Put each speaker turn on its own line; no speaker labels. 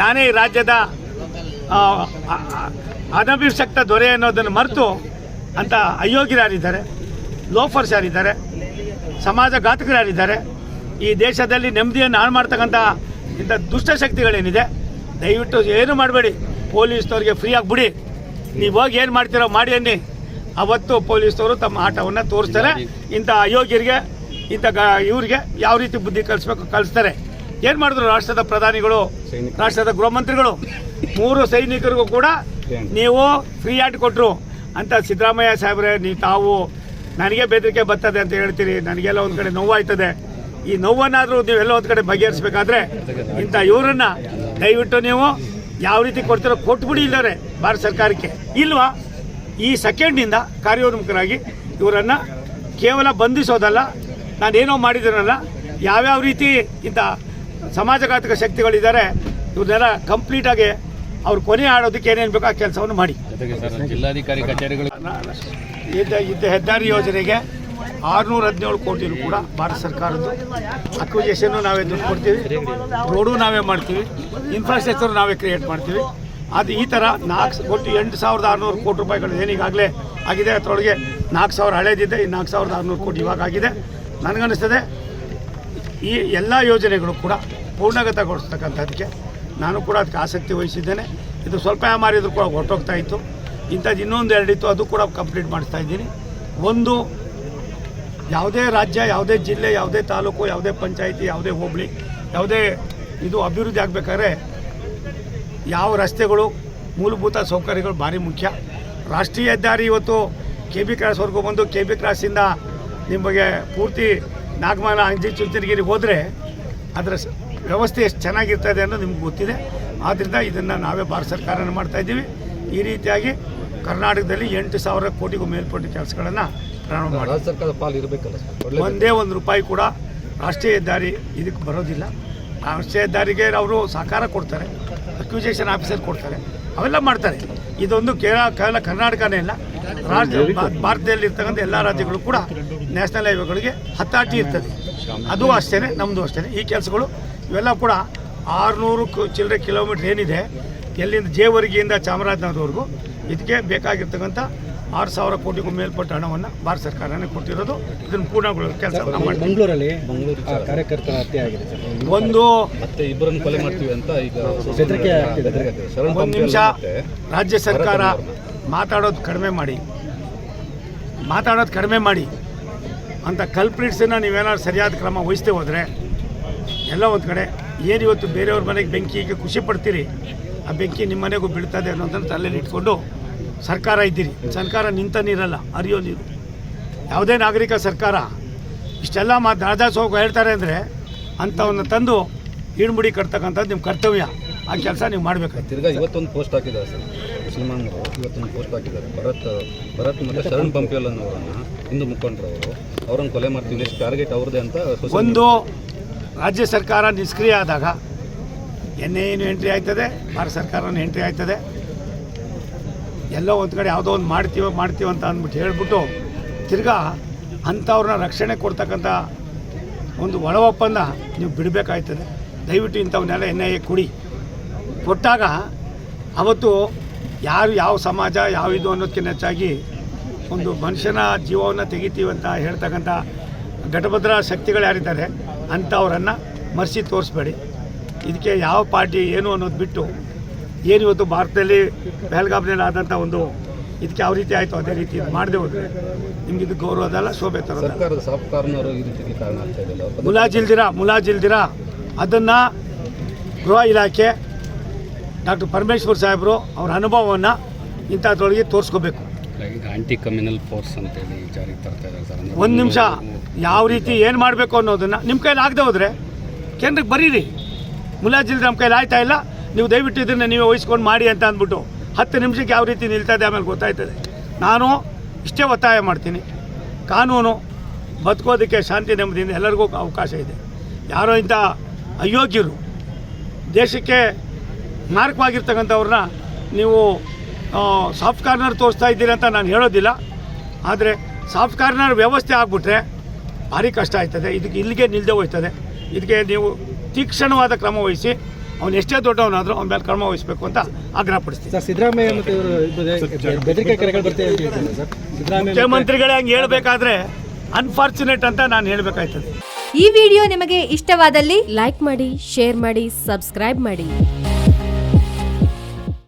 ನಾನೇ ಈ ರಾಜ್ಯದ ಅನಭಿಷಕ್ತ ದೊರೆ ಅನ್ನೋದನ್ನು ಮರೆತು ಅಂತ ಅಯೋಗ್ಯರಾರಿದ್ದಾರೆ ಲೋಫರ್ಸ್ ಯಾರಿದ್ದಾರೆ ಸಮಾಜ ಘಾತಕರಾರಿದ್ದಾರೆ. ಈ ದೇಶದಲ್ಲಿ ನೆಮ್ಮದಿಯನ್ನು ಹಾಳು ಮಾಡ್ತಕ್ಕಂಥ ಇಂಥ ದುಷ್ಟಶಕ್ತಿಗಳೇನಿದೆ ದಯವಿಟ್ಟು ಏನು ಮಾಡಬೇಡಿ, ಪೊಲೀಸ್ನವ್ರಿಗೆ ಫ್ರೀ ಆಗಿಬಿಡಿ ನೀವು ಹೋಗಿ ಏನು ಮಾಡ್ತೀರೋ ಮಾಡಿ ಅನ್ನಿ. ಅವತ್ತು ಪೊಲೀಸ್ನವರು ತಮ್ಮ ಆಟವನ್ನು ತೋರಿಸ್ತಾರೆ. ಇಂಥ ಅಯೋಗ್ಯರಿಗೆ, ಇಂಥ ಇವ್ರಿಗೆ ಯಾವ ರೀತಿ ಬುದ್ಧಿ ಕಲಿಸ್ಬೇಕು ಕಲಿಸ್ತಾರೆ. ಏನು ಮಾಡಿದ್ರು ರಾಷ್ಟ್ರದ ಪ್ರಧಾನಿಗಳು ರಾಷ್ಟ್ರದ ಗೃಹ ಮಂತ್ರಿಗಳು ಮೂರು ಸೈನಿಕರಿಗೂ ಕೂಡ ನೀವು ಫ್ರೀ ಆಟ್ ಕೊಟ್ಟರು ಅಂತ ಸಿದ್ದರಾಮಯ್ಯ ಸಾಹೇಬ್ರೆ ನೀವು ತಾವು ನನಗೆ ಬೆದರಿಕೆ ಬರ್ತದೆ ಅಂತ ಹೇಳ್ತೀರಿ. ನನಗೆಲ್ಲ ಒಂದು ಕಡೆ ನೋವಾಯ್ತದೆ. ಈ ನೋವನ್ನಾದರೂ ನೀವೆಲ್ಲ ಒಂದು ಕಡೆ ಬಗೆಹರಿಸಬೇಕಾದ್ರೆ ಇಂಥ ಇವರನ್ನ ದಯವಿಟ್ಟು ನೀವು ಯಾವ ರೀತಿ ಕೊಡ್ತೀರೋ ಕೊಟ್ಬಿಡಿ ಇಲ್ಲಾರೆ ಭಾರತ ಸರ್ಕಾರಕ್ಕೆ. ಇಲ್ವಾ? ಈ ಸೆಕೆಂಡ್ನಿಂದ ಕಾರ್ಯೋನ್ಮುಖರಾಗಿ ಇವರನ್ನು ಕೇವಲ ಬಂಧಿಸೋದಲ್ಲ ನಾನೇನೋ ಮಾಡಿದ್ದೀನಲ್ಲ ಯಾವ್ಯಾವ ರೀತಿ ಇಂಥ ಸಮಾಜಘಾತಕ ಶಕ್ತಿಗಳಿದ್ದಾರೆ ಇವ್ರನ್ನೆಲ್ಲ ಕಂಪ್ಲೀಟಾಗಿ ಅವ್ರು ಕೊನೆ ಆಡೋದಕ್ಕೆ ಏನೇನು ಬೇಕೋ ಆ ಕೆಲಸವನ್ನು ಮಾಡಿ.
ಜಿಲ್ಲಾಧಿಕಾರಿ ಕಚೇರಿಗಳು
ಇದ್ದ ಇದ್ದ ಹೆದ್ದಾರಿ ಯೋಜನೆಗೆ ಆರುನೂರ ಹದಿನೇಳು ಕೋಟಿನೂ ಕೂಡ ಭಾರತ ಸರ್ಕಾರದ್ದು. ಅಕ್ವಿಜೇಷನ್ನು ನಾವೇ ದುಡ್ಡು ಕೊಡ್ತೀವಿ. ರೋಡು ನಾವೇ ಮಾಡ್ತೀವಿ. ಇನ್ಫ್ರಾಸ್ಟ್ರಕ್ಚರ್ ನಾವೇ ಕ್ರಿಯೇಟ್ ಮಾಡ್ತೀವಿ. ಅದು ಈ ಥರ ನಾಲ್ಕು ಕೋಟಿ ಎಂಟು ಸಾವಿರದ ಆರುನೂರು ಕೋಟಿ ರೂಪಾಯಿಗಳು ಏನೀಗಾಗಲೇ ಆಗಿದೆ. ಅದರೊಳಗೆ ನಾಲ್ಕು ಸಾವಿರ ಹಳೇದಿದೆ ಈ ನಾಲ್ಕು ಸಾವಿರದ ಆರುನೂರು ಕೋಟಿ ಇವಾಗ ಆಗಿದೆ. ನನಗನ್ನಿಸ್ತದೆ ಈ ಎಲ್ಲ ಯೋಜನೆಗಳು ಕೂಡ ಪೂರ್ಣಗತಗೊಳಿಸ್ತಕ್ಕಂಥದ್ದಕ್ಕೆ ನಾನು ಕೂಡ ಅದಕ್ಕೆ ಆಸಕ್ತಿ ವಹಿಸಿದ್ದೇನೆ. ಇದು ಸ್ವಲ್ಪ ಮಾರಿದ್ರು ಕೂಡ ಹೊರಟೋಗ್ತಾ ಇತ್ತು. ಇಂಥದ್ದು ಇನ್ನೊಂದು ಎರಡಿತ್ತು, ಅದು ಕೂಡ ಕಂಪ್ಲೀಟ್ ಮಾಡಿಸ್ತಾ ಇದ್ದೀನಿ. ಒಂದು, ಯಾವುದೇ ರಾಜ್ಯ, ಯಾವುದೇ ಜಿಲ್ಲೆ, ಯಾವುದೇ ತಾಲೂಕು, ಯಾವುದೇ ಪಂಚಾಯಿತಿ, ಯಾವುದೇ ಹೋಬಳಿ, ಯಾವುದೇ ಇದು ಅಭಿವೃದ್ಧಿ ಆಗಬೇಕಾದ್ರೆ ಯಾವ ರಸ್ತೆಗಳು, ಮೂಲಭೂತ ಸೌಕರ್ಯಗಳು ಭಾರಿ ಮುಖ್ಯ. ರಾಷ್ಟ್ರೀಯ ಹೆದ್ದಾರಿ ಇವತ್ತು ಕೆ ಬಿ ಕ್ರಾಸ್ವರೆಗೂ ಬಂದು ಕೆ ಬಿ ಕ್ರಾಸಿಂದ ನಿಮಗೆ ಪೂರ್ತಿ ನಾಗಮಾನ ಅಂಜಿ ಚುಂಚನಗಿರಿ ಹೋದರೆ ಅದರ ವ್ಯವಸ್ಥೆ ಎಷ್ಟು ಚೆನ್ನಾಗಿರ್ತದೆ ಅನ್ನೋದು ನಿಮ್ಗೆ ಗೊತ್ತಿದೆ. ಆದ್ದರಿಂದ ಇದನ್ನು ನಾವೇ ಭಾರತ ಸರ್ಕಾರನ ಮಾಡ್ತಾಯಿದ್ದೀವಿ ಈ ರೀತಿಯಾಗಿ ಕರ್ನಾಟಕದಲ್ಲಿ ಎಂಟು ಸಾವಿರ ಕೋಟಿಗೂ ಮೇಲ್ಪಟ್ಟ ಕೆಲಸಗಳನ್ನು ಪ್ರಾರಂಭ ಮಾಡಿ.
ರಾಜ್ಯ ಸರ್ಕಾರದ ಪಾಲು ಇರಬೇಕಲ್ಲ
ಒಂದೇ ಒಂದು ರೂಪಾಯಿ ಕೂಡ ರಾಷ್ಟ್ರೀಯ ಹೆದ್ದಾರಿ ಇದಕ್ಕೆ ಬರೋದಿಲ್ಲ. ರಾಷ್ಟ್ರೀಯ ಹೆದ್ದಾರಿಗೆ ಅವರು ಸಹಕಾರ ಕೊಡ್ತಾರೆ ಅಕ್ವಿಜೇಷನ್ ಆಫೀಸರ್ ಕೊಡ್ತಾರೆ. ಅವೆಲ್ಲ ಮಾಡ್ತಾರೆ. ಇದೊಂದು ಕೇರಳ ಕೇರಳ ಕರ್ನಾಟಕನೇ ಇಲ್ಲ ರಾಜ್ಯ ಭಾರತದಲ್ಲಿರ್ತಕ್ಕಂಥ ಭಾರತದಲ್ಲಿ ಇರ್ತಕ್ಕಂಥ ಎಲ್ಲ ರಾಜ್ಯಗಳು ಕೂಡ ನ್ಯಾಷನಲ್ ಹೈವೇಗಳಿಗೆ ಹತ್ತಾಟಿ ಇರ್ತದೆ. ಅದು ಅಷ್ಟೇ ನಮ್ಮದು ಅಷ್ಟೇ ಈ ಕೆಲಸಗಳು ಇವೆಲ್ಲ ಕೂಡ ಆರುನೂರು ಚಿಲ್ಲರೆ ಕಿಲೋಮೀಟ್ರ್ ಏನಿದೆ ಎಲ್ಲಿಂದ ಜೇವರ್ಗಿಯಿಂದ ಚಾಮರಾಜನಗರವರೆಗೂ ಇದಕ್ಕೆ ಬೇಕಾಗಿರ್ತಕ್ಕಂಥ ಆರು ಸಾವಿರ ಕೋಟಿಗೂ ಮೇಲ್ಪಟ್ಟ ಹಣವನ್ನು ಭಾರತ ಸರ್ಕಾರನೇ ಕೊಟ್ಟಿರೋದು ಇದನ್ನು ಪೂರ್ಣಗೊಳ್ಳೋ ಕೆಲಸ
ಮಂಗಳೂರಲ್ಲಿ
ಮಂಗಳೂರು
ಕಾರ್ಯಕರ್ತರ ಹತ್ಯೆ ಆಗಿದೆ
ಒಂದು
ಮತ್ತೆ ಇಬ್ಬರನ್ನು ಕೊಲೆ ಮಾಡ್ತೀವಿ ಅಂತ ಈಗ
ಒಂದು ನಿಮಿಷ ರಾಜ್ಯ ಸರ್ಕಾರ ಮಾತಾಡೋದು ಕಡಿಮೆ ಮಾಡಿ. ಮಾತಾಡೋದು ಕಡಿಮೆ ಮಾಡಿ. ಅಂತ ಕಲ್ಪ್ರಿಟ್ಸನ್ನ ನೀವೇನಾದ್ರು ಸರಿಯಾದ ಕ್ರಮ ವಹಿಸ್ತೇ ಹೋದರೆ, ಎಲ್ಲ ಒಂದು ಕಡೆ, ಏನು ಇವತ್ತು ಬೇರೆಯವ್ರ ಮನೆಗೆ ಬೆಂಕಿಗೆ ಖುಷಿ ಪಡ್ತೀರಿ? ಆ ಬೆಂಕಿ ನಿಮ್ಮ ಮನೆಗೂ ಬೀಳ್ತದೆ ಅನ್ನೋದನ್ನು ತಲೆಯಲ್ಲಿ ಇಟ್ಕೊಂಡು ಸರ್ಕಾರ ಇದ್ದೀರಿ. ಸರ್ಕಾರ ನಿಂತ ನೀರಲ್ಲ ಅರಿಯೋ ನೀರು. ಯಾವುದೇ ನಾಗರಿಕ ಸರ್ಕಾರ ಇಷ್ಟೆಲ್ಲ ಮಾತು ಹೋಗಿ ಹೇಳ್ತಾರೆ ಅಂದರೆ ಅಂಥವನ್ನ ತಂದು ಇಡ್ಮುಡಿ ಕಟ್ತಕ್ಕಂಥದ್ದು ನಿಮ್ಮ ಕರ್ತವ್ಯ. ಆ ಕೆಲಸ ನೀವು ಮಾಡಬೇಕಾಯ್ತು.
ತಿರ್ಗಾ ಇವತ್ತೊಂದು ಪೋಸ್ಟ್ ಹಾಕಿದ್ದಾರೆ ಸರ್. ಮುಸಲ್ಮಾನರು ಇವತ್ತೊಂದು ಪೋಸ್ಟ್ ಹಾಕಿದ್ದಾರೆ. ಭರತ್ ಭರತ್ ಮತ್ತು ಶರಣ್ ಪಂಪಿಯಲ್ ಅನ್ನೋರನ್ನ ಹಿಂದೂ ಮುಖಂಡರು ಅವರು ಅವರನ್ನು ಕೊಲೆ ಮಾಡ್ತೀವಿ ಟಾರ್ಗೆಟ್ ಅವ್ರದ್ದೇ ಅಂತ
ಒಂದು ರಾಜ್ಯ ಸರ್ಕಾರ ನಿಷ್ಕ್ರಿಯ ಆದಾಗ ಎನ್ ಏನು ಎಂಟ್ರಿ ಆಯ್ತದೆ, ಭಾರತ ಸರ್ಕಾರನೂ ಎಂಟ್ರಿ ಆಯ್ತದೆ. ಎಲ್ಲೋ ಒಂದು ಕಡೆ ಯಾವುದೋ ಒಂದು ಮಾಡ್ತೀವೋ ಮಾಡ್ತೀವೋ ಅಂತ ಅಂದ್ಬಿಟ್ಟು ಹೇಳ್ಬಿಟ್ಟು ತಿರ್ಗಾ ಅಂಥವ್ರನ್ನ ರಕ್ಷಣೆ ಕೊಡ್ತಕ್ಕಂಥ ಒಂದು ಒಳ ಒಪ್ಪಂದ ನೀವು ಬಿಡಬೇಕಾಯ್ತದೆ. ದಯವಿಟ್ಟು ಇಂಥವನ್ನೆಲ್ಲ ಎನ್ ಐ ಎ ಕೊಡಿ. ಕೊಟ್ಟಾಗ ಅವತ್ತು ಯಾರು ಯಾವ ಸಮಾಜ, ಯಾವ ಇದು ಅನ್ನೋದಕ್ಕಿಂತ ಹೆಚ್ಚಾಗಿ ಒಂದು ಮನುಷ್ಯನ ಜೀವವನ್ನು ತೆಗಿತೀವಿ ಅಂತ ಹೇಳ್ತಕ್ಕಂಥ ಘಟಭದ್ರ ಶಕ್ತಿಗಳು ಯಾರಿದ್ದಾರೆ ಅಂಥವರನ್ನು ಮರೆಸಿ ತೋರಿಸ್ಬೇಡಿ. ಇದಕ್ಕೆ ಯಾವ ಪಾರ್ಟಿ ಏನು ಅನ್ನೋದು ಬಿಟ್ಟು ಏನು ಇವತ್ತು ಭಾರತದಲ್ಲಿ ಬೆಹಲ್ಗಾಬ್ನಲ್ಲಿ ಆದಂಥ ಒಂದು ಇದಕ್ಕೆ ಯಾವ ರೀತಿ ಆಯಿತು ಅದೇ ರೀತಿ ಇದು ಮಾಡದೆ ಹೋದರೆ ನಿಮ್ಗೆ ಇದು ಗೌರವದಲ್ಲ ಶೋಭೆ
ತರ
ಮುಲಾಜಿಲ್ದಿರ ಮುಲಾಜಿಲ್ದಿರ. ಅದನ್ನು ಗೃಹ ಇಲಾಖೆ ಡಾಕ್ಟರ್ ಪರಮೇಶ್ವರ್ ಸಾಹೇಬರು ಅವರ ಅನುಭವವನ್ನು ಇಂಥದ್ರೊಳಗೆ ತೋರಿಸ್ಕೋಬೇಕು.
ಆಂಟಿ ಕಮ್ಯುನಲ್ ಫೋರ್ಸ್ ಅಂತೇಳಿ ಜಾರಿಗೆ ತರ್ತಾ ಇದ್ದಾರೆ ಸರ್.
ಒಂದು ನಿಮಿಷ. ಯಾವ ರೀತಿ ಏನು ಮಾಡಬೇಕು ಅನ್ನೋದನ್ನು ನಿಮ್ಮ ಕೈಲಿ ಆಗದೆ ಹೋದರೆ ಕೇಂದ್ರಕ್ಕೆ ಬರೀರಿ. ಮುಲಾಜಿಲ್ ನಮ್ಮ ಕೈಲಿ ಆಯ್ತಾ ಇಲ್ಲ? ನೀವು ದಯವಿಟ್ಟು ಇದನ್ನು ನೀವೇ ವಹಿಸ್ಕೊಂಡು ಮಾಡಿ ಅಂತ ಅಂದ್ಬಿಟ್ಟು ಹತ್ತು ನಿಮಿಷಕ್ಕೆ ಯಾವ ರೀತಿ ನಿಲ್ತದೆ ಆಮೇಲೆ ಗೊತ್ತಾಯ್ತದೆ. ನಾನು ಇಷ್ಟೇ ಒತ್ತಾಯ ಮಾಡ್ತೀನಿ. ಕಾನೂನು ಬದುಕೋದಕ್ಕೆ ಶಾಂತಿ ನೆಮ್ಮದಿಯಿಂದ ಎಲ್ಲರಿಗೂ ಅವಕಾಶ ಇದೆ. ಯಾರೋ ಇಂಥ ಅಯೋಗ್ಯರು ದೇಶಕ್ಕೆ ಮಾರಕವಾಗಿರ್ತಕ್ಕಂಥವ್ರನ್ನ ನೀವು ಸಾಫ್ಟ್ ಕಾರ್ನರ್ ತೋರಿಸ್ತಾ ಇದ್ದೀರಿ ಅಂತ ನಾನು ಹೇಳೋದಿಲ್ಲ. ಆದರೆ ಸಾಫ್ಟ್ ಕಾರ್ನರ್ ವ್ಯವಸ್ಥೆ ಆಗಿಬಿಟ್ರೆ ಭಾರಿ ಕಷ್ಟ ಆಯ್ತದೆ. ಇದಕ್ಕೆ ಇಲ್ಲಿಗೆ ನಿಲ್ಲದೆ ಹೋಯ್ತದೆ. ಇದಕ್ಕೆ ನೀವು ತೀಕ್ಷ್ಣವಾದ ಕ್ರಮ ವಹಿಸಿ ಅವ್ನು ಎಷ್ಟೇ ದೊಡ್ಡವನಾದರೂ ಅವನ ಮೇಲೆ ಕ್ರಮ ವಹಿಸಬೇಕು ಅಂತ ಆಗ್ರಹ ಪಡಿಸ್ತೀನಿ.
ಸಿದ್ದರಾಮಯ್ಯ
ಮುಖ್ಯಮಂತ್ರಿಗಳೇ ಹಂಗೆ ಹೇಳಬೇಕಾದ್ರೆ ಅನ್ಫಾರ್ಚುನೇಟ್ ಅಂತ ನಾನು ಹೇಳಬೇಕಾಯ್ತದೆ.
ಈ ವಿಡಿಯೋ ನಿಮಗೆ ಇಷ್ಟವಾದಲ್ಲಿ ಲೈಕ್ ಮಾಡಿ ಶೇರ್ ಮಾಡಿ ಸಬ್ಸ್ಕ್ರೈಬ್ ಮಾಡಿ.